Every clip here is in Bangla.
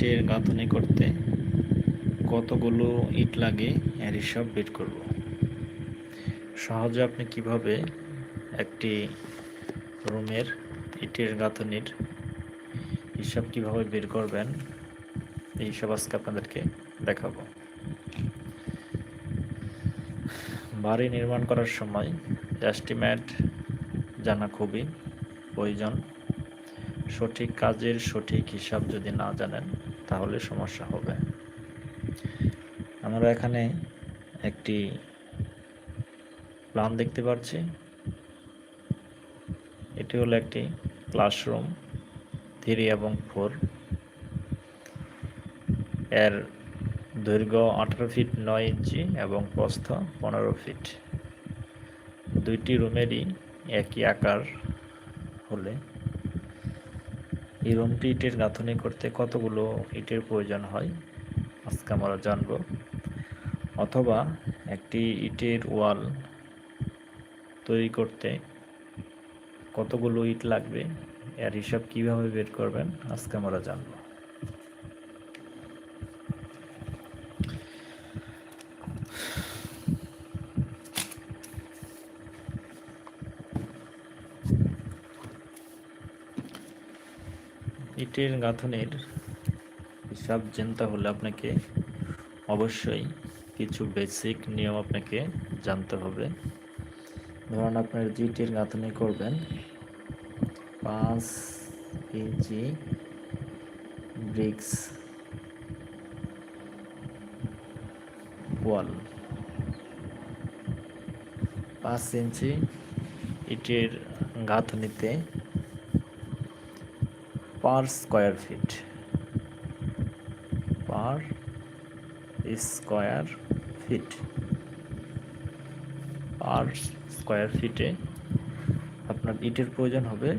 ইটের গাঁথনি করতে কতগুলো ইট লাগে এর হিসাব বের করব। সহজে আপনি কীভাবে একটি রুমের ইটের গাঁথনির হিসাব কীভাবে বের করবেন, এই হিসাব আজকে আপনাদেরকে দেখাবো। বাড়ি নির্মাণ করার সময় এস্টিমেট জানা খুবই প্রয়োজন। সঠিক কাজের সঠিক হিসাব যদি না জানেন তাহলে সমস্যা হবে। আমরা এখানে একটি প্ল্যান দেখতে পাচ্ছি এটি হলো একটি ক্লাসরুম থ্রি এবং ফোর। এর দৈর্ঘ্য আঠারো ফিট নয় ইঞ্চি এবং প্রস্থ পনেরো ফিট। দুইটি রুমেরই একই আকার হলে এই রুমটি ইটের গাঁথনি করতে কতগুলো ইটের প্রয়োজন হয়? আজকে আমরা জানব। অথবা একটি ইটের ওয়াল তৈরি করতে কতগুলো ইট লাগবে? এর হিসাব কীভাবে বের করবেন? আজকে আমরা জানব। ইটের গাঁথনির হিসাব জানতে হলে আপনাকে অবশ্যই কিছু বেসিক নিয়ম আপনাকে জানতে হবে। ধরুন আপনার যে ইটের গাঁথনি করবেন, পাঁচ ইঞ্চি ব্রিক্স ওয়াল পাঁচ ইঞ্চি ইটের গাঁথনিতে per square feet. Per square feet. Per square ফিটে আপনার ইটের প্রয়োজন হবে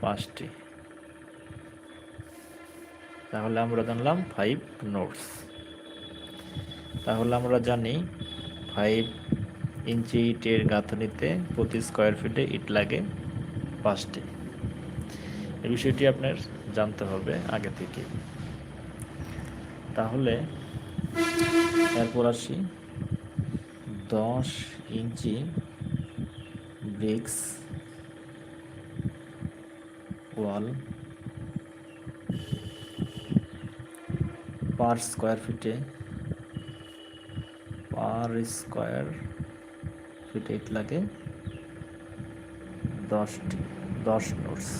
পাঁচটি। তাহলে আমরা জানলাম ফাইভ নোটস তাহলে আমরা জানি ফাইভ ইঞ্চি ইটের গাঁথনিতে প্রতি স্কোয়ার ফিটে ইট লাগে পাঁচটি। এই বিষয়টি আপনার জানতে হবে আগে থেকে। তাহলে এরপর আসি। দশ ইঞ্চি ব্রিক্স ওয়াল পার স্কোয়ার ফিটে, পার স্কোয়ার ফিটে লাগে দশটি দশ নোটস।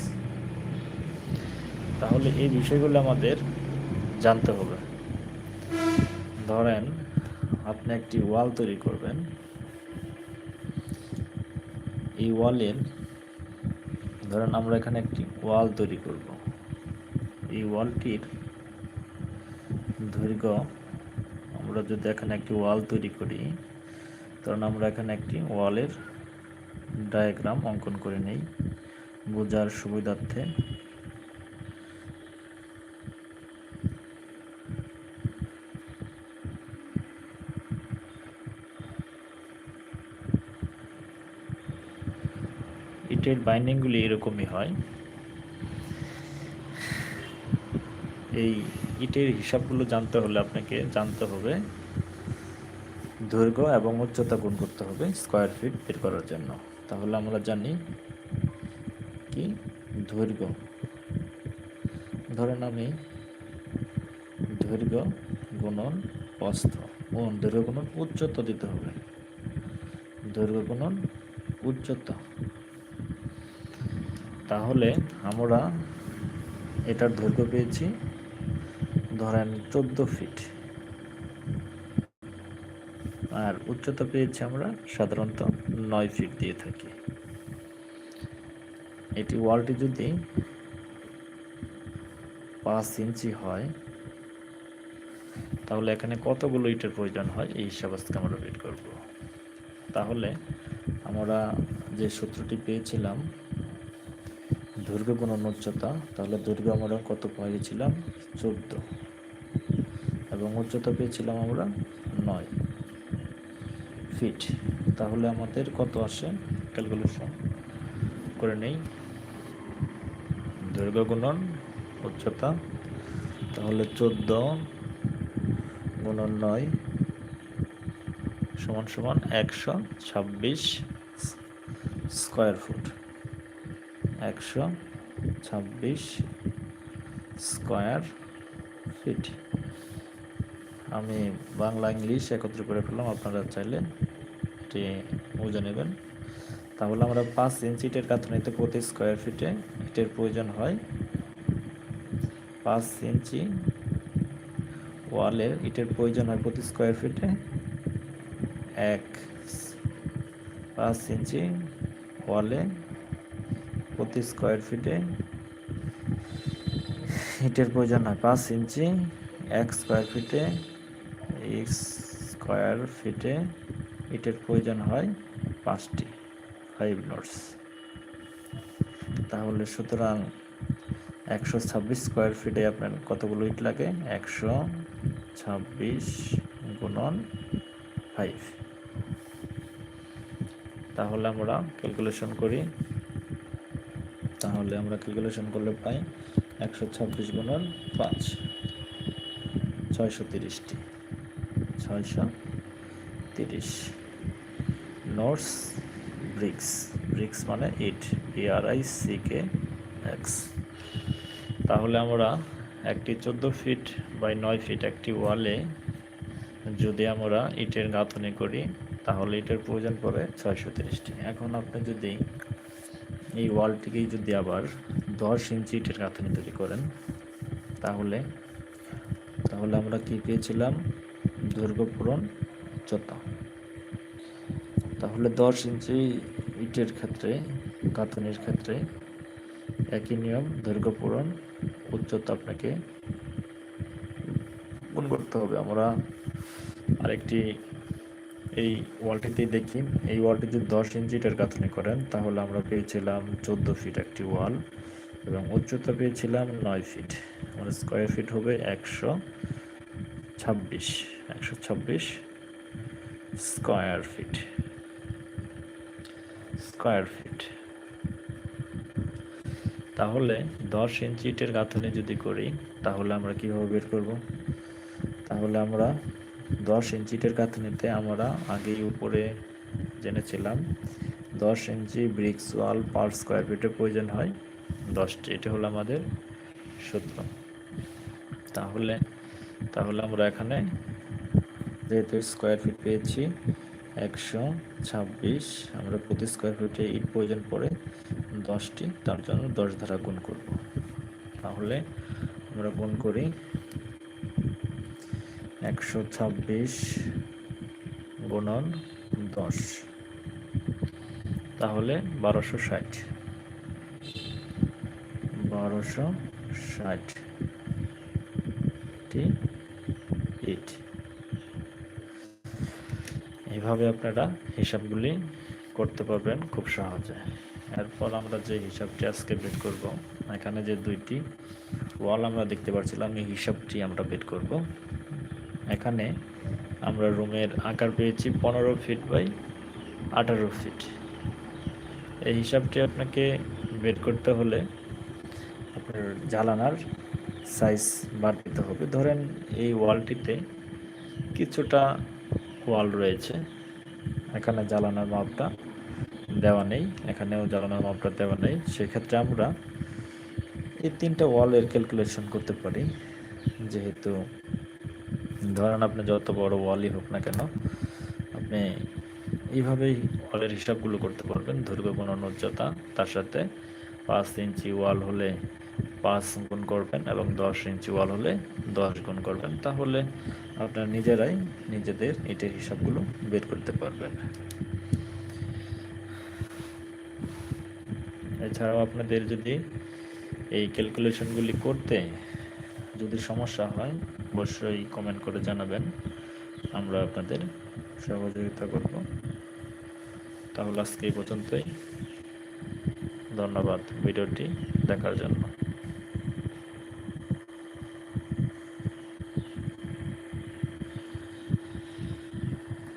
তাহলে এই বিষয়গুলো আমাদের জানতে হবে। ধরেন, আপনি একটি ওয়াল তৈরি করবেন। এই ওয়ালের, ধরেন আমরা এখানে একটি ওয়াল তৈরি করব। এই ওয়ালটির দৈর্ঘ্য, আমরা যদি এখানে একটি ওয়াল তৈরি করি তখন আমরা এখানে একটি ওয়ালের ডায়াগ্রাম অঙ্কন করে নেই। বোঝার সুবিধার্থে ইটের বাইন্ডিংগুলি এরকমই হয়। এই ইটের হিসাবগুলো জানতে হলে আপনাকে জানতে হবে। দৈর্ঘ্য এবং উচ্চতা গুণ করতে হবে স্কোয়ার ফিট বের করার জন্য। তাহলে আমরা জানি কি? দৈর্ঘ্য। ধরেন আমি দৈর্ঘ্য গুণন প্রস্থ দৈর্ঘ্য গুণন উচ্চতা দিতে হবে। দৈর্ঘ্য গুণন উচ্চতা। তাহলে আমরা এটার দৈর্ঘ্য পেয়েছি, ধরেন চোদ্দ ফিট আর উচ্চতা পেয়েছি আমরা সাধারণত নয় ফিট দিয়ে থাকি। এটি ওয়ালটি যদি পাঁচ ইঞ্চি হয়, তাহলে এখানে কতগুলো ইটের প্রয়োজন হয়? এই হিসাব আজকে আমরা বের করব। তাহলে আমরা যে সূত্রটি পেয়েছিলাম দৈর্ঘ্য গুণন উচ্চতা তাহলে দৈর্ঘ্য আমরা কত পেয়েছিলাম? চোদ্দ। এবং উচ্চতা পেয়েছিলাম আমরা নয়। ফিট। তাহলে আমাদের কত আসে? ক্যালকুলেশন করে নেই। দৈর্ঘ্য গুণন উচ্চতা, তাহলে চোদ্দ গুণন নয় সমান সমান একশো ছাব্বিশ স্কোয়ার ফুট। একশো ছাব্বিশ স্কোয়ার ফিট। আমি বাংলা, ইংলিশ একত্র করে ফেললাম, আপনারা চাইলে এটি বুঝে নেবেন। তাহলে আমরা পাঁচ ইঞ্চি ইটের গাঁথনিতে প্রতি স্কোয়ার ফিটে ইটের প্রয়োজন হয় পাঁচ ইঞ্চি ওয়ালের ইটের প্রয়োজন হয় প্রতি স্কোয়ার ফিটে এক, পাঁচ ইঞ্চি ওয়ালে প্রতি স্কোয়ার ফিটে ইটের প্রয়োজন হয় পাঁচ ইঞ্চি। এক স্কোয়ার ফিটে এক স্কোয়ার ফিটে ইটের প্রয়োজন হয় পাঁচটি ফাইভ নোটস তাহলে সুতরাং একশো ছাব্বিশ স্কোয়ার ফিটে আপনার কতগুলো ইট লাগে? একশো ছাব্বিশ গুণন ফাইভ তাহলে আমরা ক্যালকুলেশন করি তাহলে আমরা ক্যালকুলেশন করলে পাই একশো ছাব্বিশ গুণন পাঁচ ছয়শো তিরিশটি ছয়শো তিরিশ। নোটস ব্রিক্স ব্রিক্স মানে ইট B R I C K X তাহলে আমরা একটি চোদ্দ ফিট বাই নয় ফিট একটি ওয়ালে যদি আমরা ইটের গাঁথনি করি তাহলে ইটের প্রয়োজন পড়ে ছয়শো তিরিশটি। এখন আপনি যদি এই ওয়ালটিকেই যদি আবার দশ ইঞ্চি ইটের গাঁথনি তৈরি করেন, তাহলে তাহলে আমরা কি পেয়েছিলাম? দৈর্ঘ্য পূরণ উচ্চতা তাহলে দশ ইঞ্চি ইটের ক্ষেত্রে, গাঁথনির ক্ষেত্রে একই নিয়ম দৈর্ঘ্য পূরণ উচ্চতা আপনাকে গুণ করতে হবে। আমরা আরেকটি এই ওয়ালটিতে দেখি। এই ওয়ালটি যদি দশ ইঞ্চি ইটের গাঁথনি করেন, তাহলে আমরা পেয়েছিলাম চোদ্দ ফিট একটি ওয়াল এবং উচ্চতা পেয়েছিলাম নয় ফিট মানে স্কোয়ার ফিট হবে একশো ছাব্বিশ একশো ছাব্বিশ স্কোয়ার ফিট স্কোয়ার ফিট তাহলে দশ ইঞ্চিটের গাঁথনি যদি করি, তাহলে আমরা কীভাবে বের করব? তাহলে আমরা দশ ইঞ্চি ইটের গাঁথনিতে আমরা আগেই উপরে জেনেছিলাম। দশ ইঞ্চি ব্রিক্স ওয়াল পার স্কোয়ার ফিটের প্রয়োজন হয়। দশটি, এটা হলো আমাদের সূত্র। তাহলে তাহলে আমরা এখানে যেহেতু স্কোয়ার ফিট পেয়েছি, একশো ছাব্বিশ, আমরা প্রতি স্কোয়ার ফিটে ইট প্রয়োজন পড়ে দশটি, তার জন্য দশ ধারা গুণ করব। তাহলে আমরা গুণ করি একশো ছাব্বিশ গুণন দশ। তাহলে বারোশো ষাট। বারোশো ষাট ইট এইভাবে আপনারা হিসাবগুলি করতে পারবেন খুব সহজে। এরপর আমরা যে হিসাবটি আজকে বের করব, এখানে যে দুইটি ওয়াল আমরা দেখতে পাচ্ছিলাম এই হিসাবটি আমরা বের করব। এখানে আমরা রুমের আকার পেয়েছি পনেরো ফিট বাই আঠারো ফিট। এই হিসাবটি আপনাকে বের করতে হলে আপনার জ্বালানার সাইজ বাদ দিতে হবে। ধরেন এই ওয়ালটিতে কিছুটা ওয়াল রয়েছে। এখানে জ্বালানোর মাপটা দেওয়া নেই, এখানেও জ্বালানোর মাপটা দেওয়া নেই। সেক্ষেত্রে আমরা এই তিনটা ওয়ালের ক্যালকুলেশন করতে পারি, যেহেতু ধরেন আপনি যত বড় ওয়ালই হোক না কেন, আপনি এইভাবেই ওয়ালের হিসাবগুলো করতে পারবেন। দৈর্ঘ্য গুণন উচ্চতা, তার সাথে পাঁচ ইঞ্চি ওয়াল হলে পাঁচ গুণ করবেন এবং দশ ইঞ্চি ওয়াল হলে দশ গুণ করবেন। তাহলে আপনারা নিজেরাই নিজেদের ইটের হিসাবগুলো বের করতে পারবেন। এছাড়াও আপনাদের যদি এই ক্যালকুলেশনগুলি করতে যদি সমস্যা হয়, অবশ্যই কমেন্ট করে জানাবেন। আমরা আপনাদের সহযোগিতা করব। তাহলে আজকে এই পর্যন্তই। ধন্যবাদ ভিডিওটি দেখার জন্য।